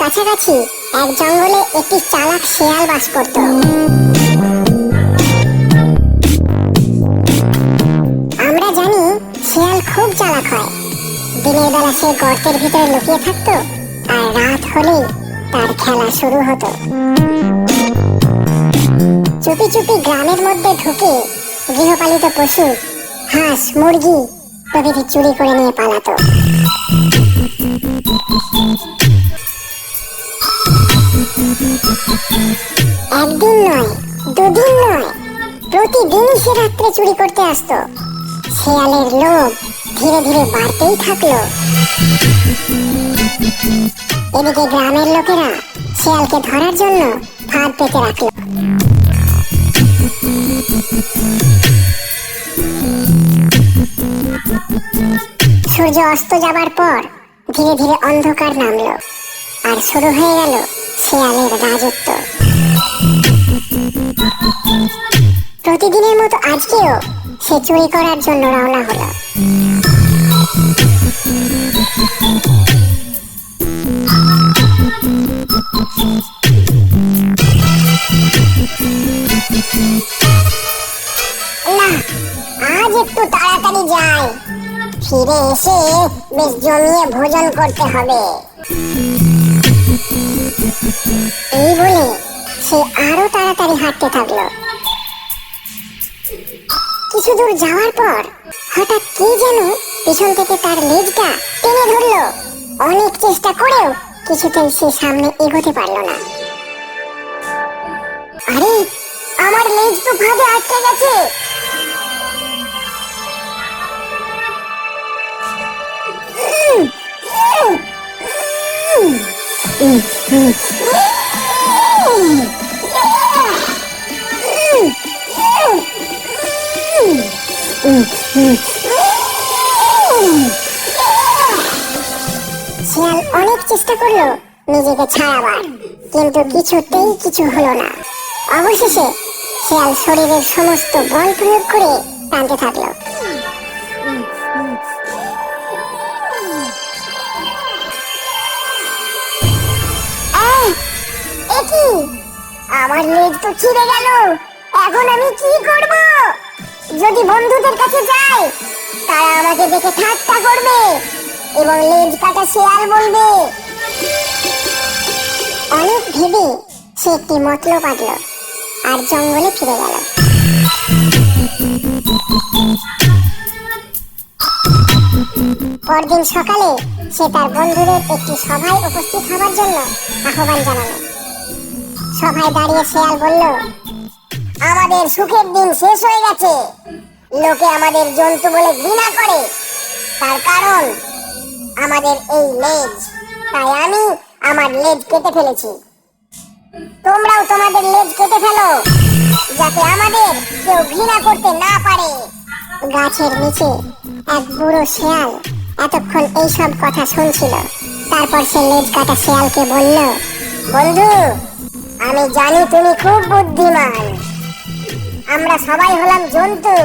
কাছাকাছি এক জঙ্গলে একটি চালাক শেয়াল বাস করত। আমরা জানি শেয়াল খুব চালাক হয়। দিনের বেলা সে গর্তের ভিতরে লুকিয়ে থাকতো আর রাত হলেই তার খেলা শুরু হতো। চুপি চুপি গ্রামের মধ্যে ঢুকে গৃহপালিত পশু, হাঁস, মুরগি প্রভৃতি চুরি করে নিয়ে পালাতো। একদিন নয়, দুদিন নয় প্রতিদিন সে রাত্রে চুরি করতে আসতো। শেয়ালের লোভ ধীরে ধীরে বাড়তেই থাকল। এদিকে গ্রামের লোকেরা শেয়ালকে ধরার জন্য ফাঁদ পেতে রাখল। সূর্য অস্ত যাবার পর ধীরে ধীরে অন্ধকার নামলো, আর শুরু হয়ে গেল শেয়ালের রাজত্ব প্রতিদিনের মতো আজকেও সে চুরি করার জন্য রওনা হলো। আজ একটু তাড়াতাড়ি যাই। ফিরে এসে বেশ জমিয়ে ভোজন করতে হবে। এই বলে সে আরও তাড়াতাড়ি হাঁটতে থাকল। কিছু দূর যাওয়ার পর হঠাৎ কে যেন পিছন থেকে তার লেজটা টেনে ধরলো। অনেক চেষ্টা করেও কিছুতেই সে সামনে এগোতে পারল না। আরে, আমার লেজ তো ফাঁদে আটকে গেছে। শিয়াল অনেক চেষ্টা করল নিজেকে ছাড়াবার, কিন্তু কিছুতেই কিছু হলো না। অবশেষে শিয়াল শরীরের সমস্ত বল প্রয়োগ করে টানতে থাকল। কি? আমার লেজ তো ছিঁড়ে গেল। এখন আমি কি করব? যদি বন্ধুদের কাছে যাই, তারা আমাকে দেখে ঠাট্টা করবে এবং লেজ কাটা শেয়াল বলবে। অনেক ভেবে সে একটি মতলব আঁটল আর জঙ্গলে ফিরে গেল। পরদিন সকালে সে তার বন্ধুদের একটি সভায় উপস্থিত হবার জন্য আহ্বান জানালো। সভায় দাঁড়িয়ে শেয়াল বলল, আমাদের সুখের দিন শেষ হয়ে গেছে। লোকে আমাদের জন্তু বলে ঘৃণা করে। তার কারণ আমাদের এই লেজ। তাই আমি আমার লেজ কেটে ফেলেছি। তোমরাও তোমাদের লেজ কেটে ফেলো, যাতে আমাদের কেউ ঘৃণা করতে না পারে। গাছের নিচে এক বুড়ো শেয়াল এতক্ষণ এইসব কথা শুনছিল। তারপর সে লেজ কাটা শেয়ালকে বলল, বন্ধু আমি জানি তুমি খুব বুদ্ধিমান। আমরা সবাই হলাম জন্তু।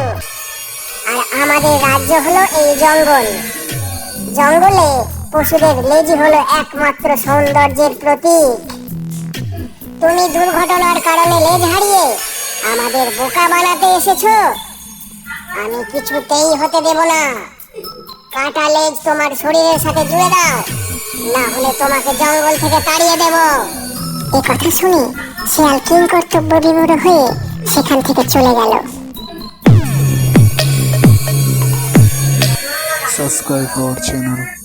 আর আমাদের রাজ্য হলো এই জঙ্গল। জঙ্গলে পশুদের লেজই হলো একমাত্র সৌন্দর্যের প্রতীক। তুমি দুর্ঘটনার কারণে লেজ হারিয়ে আমাদের বোকা বানাতে এসেছ। আমি কিছুতেই হতে দেব না। কাটা লেজ তোমার শরীরের সাথে জুড়ে দাও। না হলে তোমাকে জঙ্গল থেকে তাড়িয়ে দেব। এ কথা শুনে শিয়াল কিং কর্তব্য বিমূঢ় হয়ে সেখান থেকে চলে গেল। Subscribe our channel.